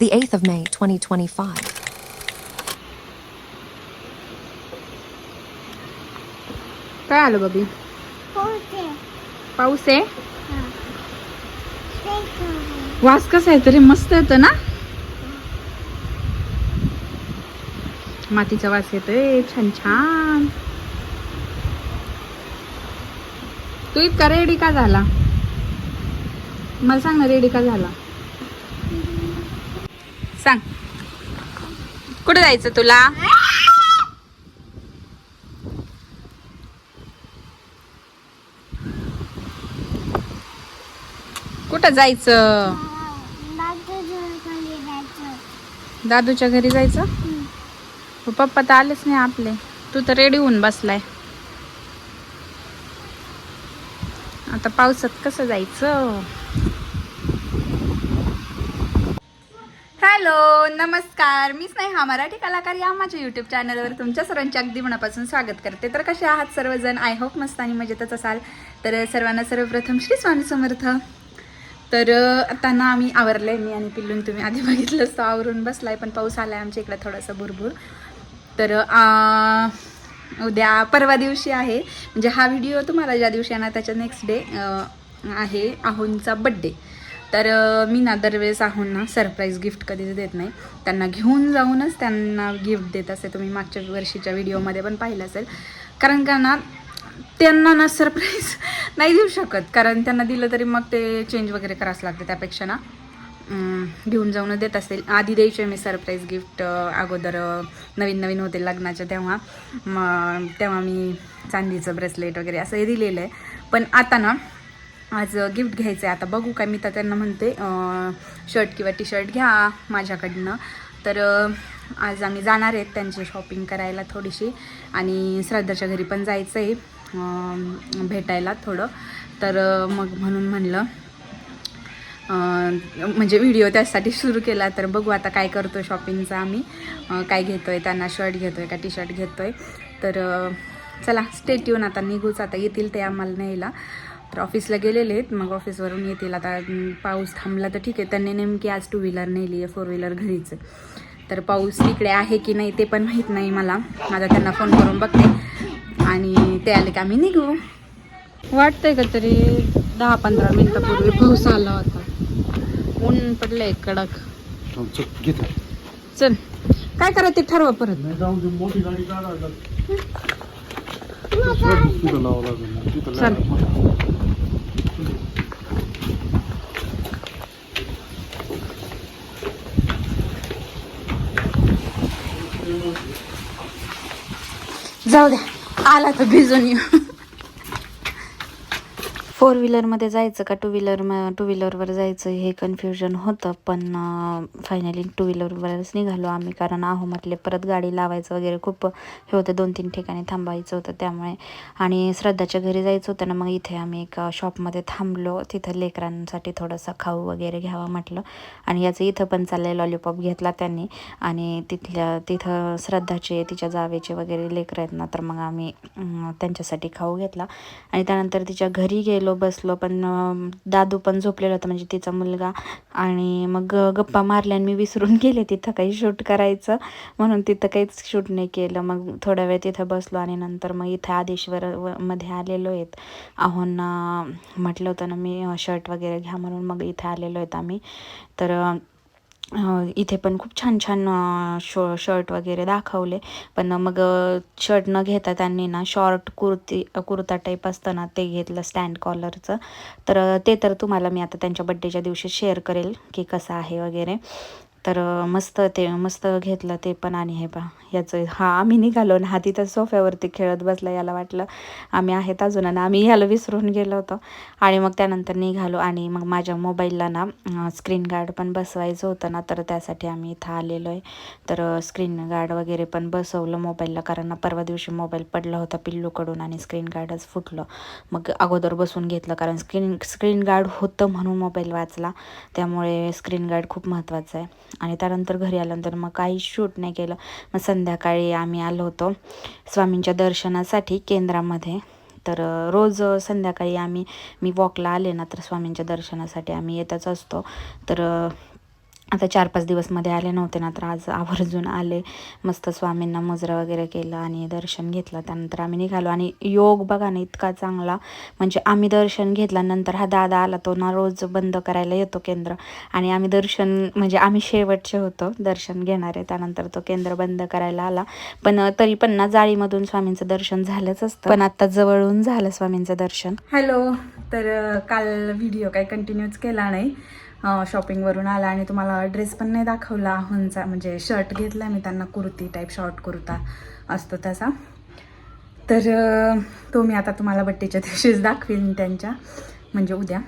the 8th of May, 2025. काय आलं बबी पोहते पाऊस आहे हा ते करू. वास कसा आहे तरी मस्त येतं ना मातीचा वास येतोय छान छान तू इतका रेडी का झाला मला सांग ना रेडी का झाला सांग. कुठे जायचं तुला? कुठं जायचं. दादूच्या घरी जायचं. हो, पप्पा तर आलेच नाही आपले. तू तर रेडी होऊन बसलाय. आता पावसात कसं जायचं? हॅलो नमस्कार. मी स्नेहा मराठी कलाकार या माझ्या यूट्यूब चॅनलवर तुमच्या सर्वांचे अगदी मनापासून स्वागत करते. तर कसे आहात सर्वजण? आय होप मस्त आणि मजेतच असाल. तर सर्वांना सर्वप्रथम श्री स्वामी समर्थ. तर त्यांना आता ना आम्ही आवरले मी आणि पिल्लून तुम्ही आधी बघितलं असतं. आवरून बसलाय पण पाऊस आलाय आमच्या इकडे थोडासा भुरभूर. तर उद्या परवा दिवशी आहे. म्हणजे हा व्हिडिओ तुम्हाला ज्या दिवशी येणार त्याच्या नेक्स्ट डे आहे आहोंचा बड्डे तर मी ना दरवेळेस आहोंना सरप्राईज गिफ्ट कधीच देत नाही. त्यांना घेऊन जाऊनच त्यांना गिफ्ट देत असते तुम्ही मागच्या वर्षीच्या व्हिडिओमध्ये पण पाहिलं असेल. कारण का ना त्यांना ना सरप्राईज नाही देऊ शकत. कारण त्यांना दिलं तरी मग ते चेंज वगैरे करावंच लागते त्यापेक्षा ना. घेऊन जाऊन देत असेल. आधी द्यायचे मी सरप्राईज गिफ्ट अगोदर नवीन नवीन होते लग्नाच्या तेव्हा. मग तेव्हा मी चांदीचं ब्रेसलेट वगैरे असं हे दिलेलं आहे. पण आता ना आज गिफ्ट घ्यायचं आहे आता बघू काय मी तर त्यांना म्हणते शर्ट किंवा टी शर्ट घ्या माझ्याकडनं. तर आज आम्ही जाणार आहेत त्यांची शॉपिंग करायला थोडीशी आणि श्रद्धाच्या घरी पण जायचं आहे भेटायला थोडं. तर मग म्हणून म्हणलं म्हणजे व्हिडिओ त्यासाठी सुरू केला. तर बघू आता काय करतो आहे शॉपिंगचा आम्ही. काय घेतो आहे त्यांना शर्ट घेतो आहे का टी शर्ट घेतो आहे तर चला स्टेट येऊन आता निघूच आता येतील ते आम्हाला न्यायला. तर ऑफिसला गेलेले आहेत. मग ऑफिसवरून येतील. आता पाऊस थांबला तर ठीक आहे. त्यांनी नेमकी आज टू व्हीलर नेली आहे फोर व्हीलर घरीच. तर पाऊस तिकडे आहे की नाही ते पण माहीत नाही मला. माझा त्यांना फोन करून बघते. आणि ते आले की आम्ही निघू. वाटतंय का तरी दहा पंधरा मिनिटापूर्वी पाऊस आला होता. ऊन पडलंय कडक. चल काय करा ते ठरवा परत. चल. जाऊ द्या. आला तर भिजून येऊ. फोर व्हीलरमध्ये जायचं का टू व्हीलर टू व्हीलरवर जायचं हे कन्फ्युजन होतं पण फायनली टू व्हीलरवरच निघालो आम्ही. कारण आहो म्हटले परत गाडी लावायचं वगैरे खूप हे होतं दोन तीन ठिकाणी थांबायचं होतं त्यामुळे. आणि श्रद्धाच्या घरी जायचं होतं ना मग इथे आम्ही एका शॉपमध्ये थांबलो. तिथं लेकरांसाठी थोडंसं खाऊ वगैरे घ्यावा म्हटलं. आणि याचं इथं पण चाललंय लॉलीपॉप घेतला त्यांनी. आणि तिथल्या तिथं श्रद्धाचे तिच्या जावेचे वगैरे लेकरं आहेत ना तर मग आम्ही त्यांच्यासाठी खाऊ घेतला. आणि त्यानंतर तिच्या घरी गेलो. बसलो पण दादू पण झोपलेला होता म्हणजे तिचा मुलगा. आणि मग गप्पा मारल्या मी विसरून गेले तिथं काही शूट करायचं. म्हणून तिथं काहीच शूट नाही केलं. मग थोडा वेळ तिथं बसलो आणि नंतर मग इथं आदेश्वर व- मध्ये आलेलो आहेत. आहोंना म्हटलं होतं ना मी शर्ट वगैरे घ्या म्हणून मग इथे आलेलो आहेत आम्ही. तर इथे पण खूप छान छान शो शर्ट वगैरे दाखवले. पण मग शर्ट न घेता त्यांनी ना शॉर्ट कुर्ती कुर्ता टाईप असतं ना ते घेतलं स्टँड कॉलरचं तर ते तर तुम्हाला मी आता त्यांच्या बड्डेच्या दिवशी शेअर करेल की कसं आहे वगैरे. तर मस्त ते मस्त घेतलं ते पण आणि हे पा याचं हा आम्ही निघालो आणि हा तिथं सोफ्यावरती खेळत बसला याला वाटलं आम्ही आहेत अजून आणि आम्ही याला विसरून गेलो होतो. आणि मग त्यानंतर निघालो आणि मग माझ्या मोबाईलला ना स्क्रीन गार्ड पण बसवायचं होतं ना तर त्यासाठी आम्ही इथं आलेलो आहे तर स्क्रीन गार्ड वगैरे पण बसवलं मोबाईलला कारण परवा दिवशी मोबाईल पडला होता पिल्लूकडून आणि स्क्रीन गार्डच फुटलं. मग अगोदर बसून घेतलं कारण स्क्रीन स्क्रीन गार्ड होतं म्हणून मोबाईल वाचला. त्यामुळे स्क्रीन गार्ड खूप महत्त्वाचं आहे. आणि त्यानंतर घरी आल्यानंतर मग काही शूट नाही केलं. मग संध्याकाळी आम्ही आलो होतो स्वामींच्या दर्शनासाठी केंद्रामध्ये. तर रोज संध्याकाळी आम्ही मी वॉकला आले ना तर स्वामींच्या दर्शनासाठी आम्ही येतच असतो. तर आता चार पाच दिवसमध्ये आले नव्हते ना तर आज आवर्जून आले. मस्त स्वामींना मुजरा वगैरे केलं आणि दर्शन घेतलं. त्यानंतर आम्ही निघालो आणि योग बघा ना इतका चांगला. म्हणजे आम्ही दर्शन घेतल्यानंतर हा दादा आला तो ना रोज बंद करायला येतो केंद्र. आणि आम्ही दर्शन म्हणजे आम्ही शेवटचे होतो दर्शन घेणारे. त्यानंतर तो केंद्र बंद करायला आला. पण तरी पण ना जाळीमधून स्वामींचं दर्शन झालंच असतं. पण आता जवळून झालं स्वामींचं दर्शन. हॅलो. तर काल व्हिडिओ काही कंटिन्यूच केला नाही. शॉपिंगवरून आला आणि तुम्हाला ड्रेस पण नाही दाखवला. आहोंचा म्हणजे शर्ट घेतला मी त्यांना कुर्ती टाईप शॉर्ट कुर्ता असतो तसा. तर तो मी आता तुम्हाला बट्टीच्या दिवशीच दाखवेन त्यांच्या म्हणजे उद्या.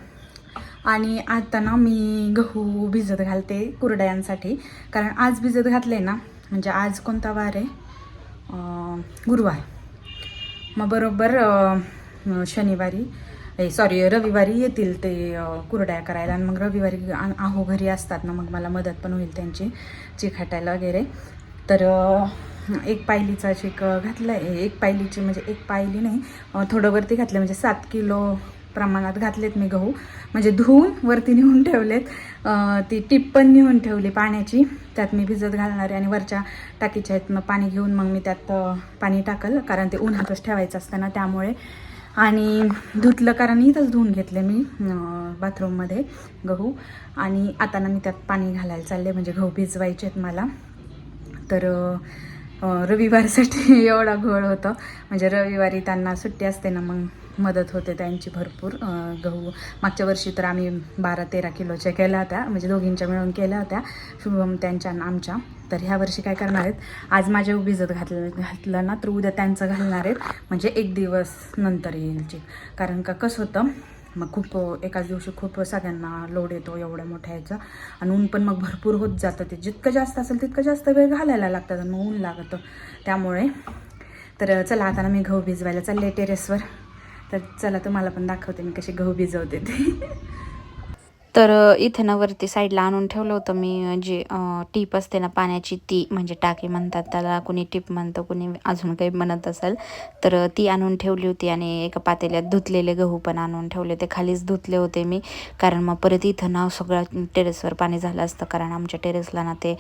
आणि आता ना मी गहू भिजत घालते कुरड्यांसाठी. कारण आज भिजत घातले ना म्हणजे आज कोणता वार आहे? गुरुवार. मग बरोबर शनिवारी. हे सॉरी रविवारी येतील ते कुरड्या करायला आणि मग रविवारी आहो घरी असतात ना मग मला मदत पण होईल त्यांची चिखाटायला वगैरे. तर एक पायलीचा चिक घातला आहे एक पायलीची म्हणजे एक पायली नाही थोडं वरती घातलं म्हणजे सात किलो प्रमाणात घातलेत मी गहू. म्हणजे धुवून वरती नेऊन ठेवलेत ती टिप्पण नेऊन ठेवली पाण्याची. त्यात मी भिजत घालणार आहे आणि वरच्या टाकीच्या आहेत मग पाणी घेऊन मग मी त्यात पाणी टाकल कारण ते उन्हातच ठेवायचं असतं ना त्यामुळे आणि धुतलं कारण इथंच धुवून घेतले मी बाथरूममध्ये गहू. आणि आता ना मी त्यात पाणी घालायला चालले म्हणजे गहू भिजवायचे आहेत मला. तर रविवारसाठी एवढा घोळ होतं. म्हणजे रविवारी त्यांना सुट्टी असते ना मग मदत होते त्यांची भरपूर गहू. मागच्या वर्षी तर आम्ही बारा तेरा किलोच्या केल्या होत्या म्हणजे दोघींच्या मिळून केल्या होत्या शुभम त्यांच्या आमच्या. तर ह्या वर्षी काय करणार आहेत? आज माझ्या भिजत घातलं घातलं ना तर उद्या त्यांचं घालणार आहेत. म्हणजे एक दिवस नंतर येईल कारण का कसं होतं मग खूप एकाच दिवशी खूप सगळ्यांना लोड येतो एवढ्या मोठ्या याचा आणि ऊन पण मग भरपूर होत जातं. ते जितकं जास्त असेल तितकं जास्त वेळ घालायला लागतात आणि मग ऊन लागतं. त्यामुळे तर चला आता ना मी गहू भिजवायला चालले टेरेसवर तर चला तुम्हाला पण दाखवते मी कशी गहू भिजवते ते. तर इथे ना वरती साईडला आणून ठेवलं होतं मी जे टीप असते ना पाण्याची ती म्हणजे टाकी म्हणतात त्याला कुणी टीप म्हणतं कुणी अजून काही म्हणत असेल तर ती आणून ठेवली होती आणि एका पातेल्यात धुतलेले गहू पण आणून ठेवले ते खालीच धुतले होते मी कारण मग परत इथं ना सगळं टेरेसवर पाणी झालं असतं कारण आमच्या टेरेसला ना ते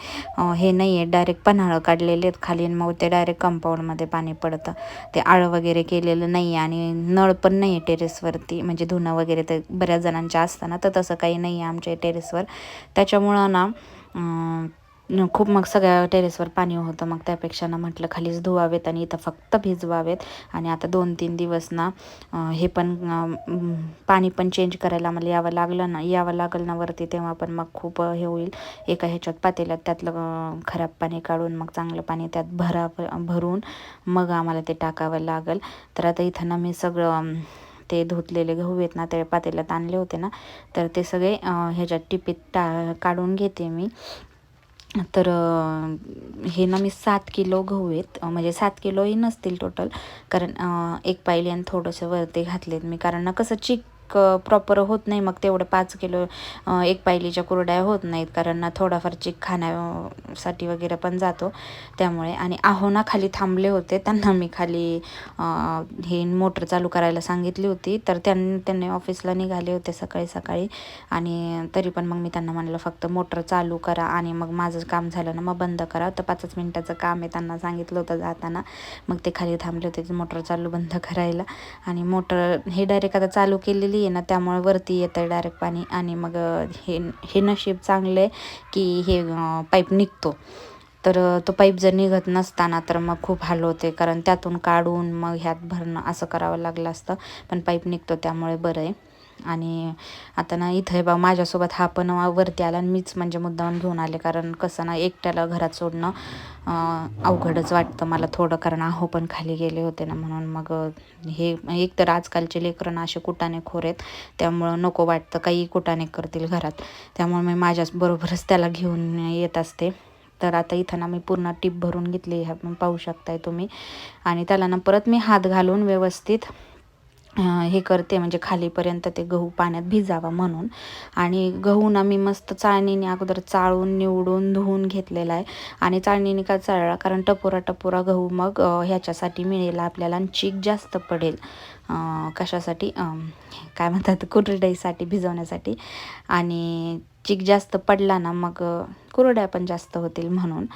हे नाही आहे डायरेक्ट पन्हाळं काढलेले आहेत खाली आणि मग ते डायरेक्ट कंपाऊंडमध्ये पाणी पडतं. ते आळं वगैरे केलेलं नाही आहे आणि नळ पण नाही आहे टेरेसवरती म्हणजे धुणं वगैरे तर बऱ्याच जणांच्या असताना तर तसं काही नाही आहे आमच्या टेरेसवर त्याच्यामुळं ना खूप मग सगळ्या टेरेसवर पाणी होतं. मग त्यापेक्षा ना म्हटलं खालीच धुवावेत आणि इथं फक्त भिजवावेत. आणि आता दोन तीन दिवस ना हे पण पाणी पण चेंज करायला मला यावं लागलं ना यावं लागलं ना वरती तेव्हा पण मग खूप हे होईल. एका ह्याच्यात पातेल्यात त्यातलं खराब पाणी काढून मग चांगलं पाणी त्यात भरा भरून मग आम्हाला ते टाकावं लागेल. तर आता इथं ना मी सगळं ते धुतलेले गहू आहेत ना ते पातेल्यात आणले होते ना तर ते सगळे ह्याच्यात टिपीत टा काढून घेते मी. तर हे ना मी सात किलो गहू आहेत. म्हणजे सात किलोही नसतील टोटल कारण एक पायली आणि थोडंसं वरती घातलेत मी. कारण ना कसं चिक प्रॉपर होत नाही मग तेवढं पाच किलो एक पायलीच्या कुरड्या होत नाहीत. कारण ना थोडाफार चिक खाण्यासाठी वगैरे पण जातो त्यामुळे. आणि आहोना खाली थांबले होते. त्यांना मी खाली हे मोटर चालू करायला सांगितली होती. तर त्यां त्यांनी ऑफिसला निघाले होते सकाळी सकाळी. आणि तरी पण मग मी त्यांना म्हणलं फक्त मोटर चालू करा आणि मग माझं काम झालं ना मग बंद करा. तर पाचच मिनटाचं काम आहे त्यांना सांगितलं होतं जाताना. मग ते खाली थांबले होते मोटर चालू बंद करायला. आणि मोटर हे डायरेक्ट आता चालू केलेली आहे ना त्यामुळे वरती येतं डायरेक्ट पाणी आणि मग हे हे नशीब चांगलं आहे की हे पाईप निघतो. तर तो पाईप जर निघत नसताना तर मग खूप हाल होते. कारण त्यातून काढून मग ह्यात भरणं असं करावं लागलं असतं. पण पाईप निघतो त्यामुळे बरं आहे. आणि आता ना इथं हे बा माझ्यासोबत हा पण वरती आला आणि मीच म्हणजे मुद्दाम घेऊन आले. कारण कसं ना एकट्याला घरात सोडणं अवघडच वाटतं मला थोडं. कारण आहो पण खाली गेले होते ना म्हणून. मग हे एक तर आजकालचे लेकरं ना असे कुटाने खोर आहेत. त्यामुळं नको वाटतं काही कुटाने करतील घरात. त्यामुळे मी माझ्याच बरोबरच त्याला घेऊन येत असते. तर आता इथं ना मी पूर्ण टीप भरून घेतली ह्या पाहू शकताय तुम्ही. आणि त्याला ना परत मी हात घालून व्यवस्थित हे करते म्हणजे खालीपर्यंत ते गहू पाण्यात भिजावा म्हणून. आणि गहू ना मी मस्त चाळणीने अगोदर चाळून निवडून धुवून घेतलेला आहे. आणि चाळणीने का चाळला? कारण टपोरा टपोरा गहू मग ह्याच्यासाठी मिळेल आपल्याला आणि चीक जास्त पडेल. कशासाठी काय म्हणतात कुरडईसाठी भिजवण्यासाठी. आणि चिक जास्त पडला ना मग कुरड्या पण जास्त होतील म्हणून.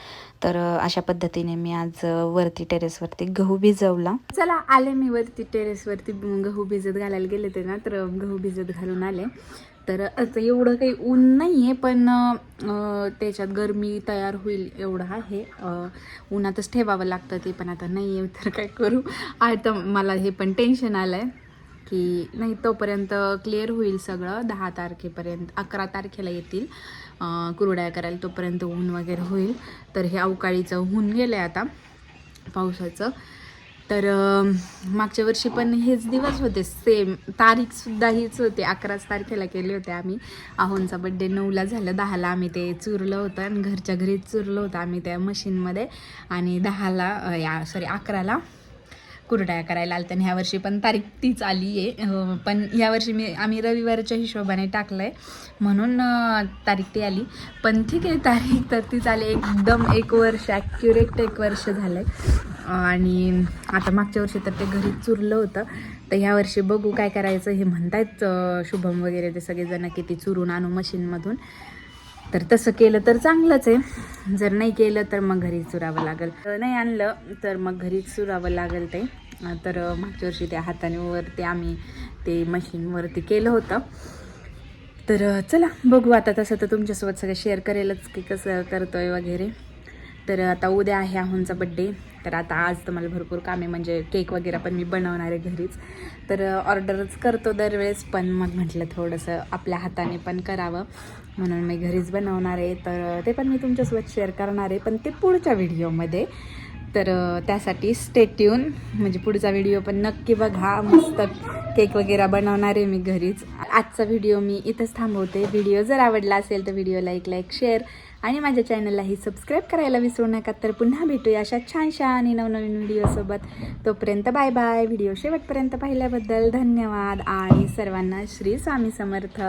तर अशा पद्धतीने मी आज वरती टेरेसवरती गहू भिजवला. चला आले मी वरती टेरेसवरती. गहू भिजत घालायला गेले ते ना तर गहू भिजत घालून आले. तर असं एवढं काही ऊन नाही आहे पण त्याच्यात गरमी तयार होईल एवढं आहे. उन्हातच ठेवावं लागतं ते पण आता नाही आहे तर काय करू? आता मला हे पण टेन्शन आलं आहे की नाही तोपर्यंत क्लिअर होईल सगळं. दहा तारखेपर्यंत अकरा तारखेला येतील. कुरड्या करायला तोपर्यंत ऊन वगैरे होईल. तर हे अवकाळीचं होऊन गेलं आहे आता पावसाचं. तर मागच्या वर्षी पण हेच दिवस होते. सेम तारीखसुद्धा हीच होते. अकराच तारखेला केले होते आम्ही. आहोंचा बड्डे नऊला झालं. दहाला आम्ही ते चुरलं होतं आणि घरच्या घरीच चुरलं होतं आम्ही त्या मशीनमध्ये आणि दहाला या सॉरी अकराला कुरड्या करायला आल्या आणि ह्या वर्षी पण तारीख तीच आली आहे. पण यावर्षी मी आम्ही रविवारच्या हिशोबाने टाकलं आहे म्हणून तारीख ती आली. पण ठीक आहे तारीख तर तीच आली. एकदम एक वर्ष ॲक्युरेट एक वर्ष झालं आहे आणि आता मागच्या वर्षी तर ते घरी चुरलं होतं. तर ह्या वर्षी बघू काय करायचं हे म्हणतायत शुभम वगैरे ते सगळेजण की ती चुरून आणू मशीनमधून. तर तसं केलं तर चांगलंच आहे. जर नाही केलं तर मग घरी चुरावं लागेल. नाही आणलं तर मग घरीच चुरावं लागेल ते. तर मागच्या वर्षी त्या हाताने वरती आम्ही ते मशीनवरती केलं होतं. तर चला बघू आता तसं तर तुमच्यासोबत सगळं शेअर करेलच की कसं करतोय वगैरे. तर आता उद्या आहे आहोंचा बड्डे तर आता आज तर मला भरपूर कामे म्हणजे केक वगैरे पण मी बनवणार आहे घरीच. तर ऑर्डरच करतो दरवेळेस पण मग म्हटलं थोडंसं आपल्या हाताने पण करावं. म्हणून मी घरीच बनवणार आहे. तर ते पण मी तुमच्यासोबत शेअर करणार आहे. पण ते पुढच्या व्हिडिओमध्ये तर त्यासाठी स्टेट्यून म्हणजे पुढचा व्हिडिओ पण नक्की बघा. मस्त केक वगैरे बनवणार आहे मी घरीच. आजचा व्हिडिओ मी इथंच थांबवते. व्हिडिओ जर आवडला असेल तर व्हिडिओला एक लाईक शेअर आणि माझ्या चॅनललाही सबस्क्राईब करायला विसरू नका. तर पुन्हा भेटूया अशा छानशा आणि नवनवीन व्हिडिओसोबत तोपर्यंत बाय बाय व्हिडिओ शेवटपर्यंत पाहिल्याबद्दल धन्यवाद. आणि सर्वांना श्री स्वामी समर्थ.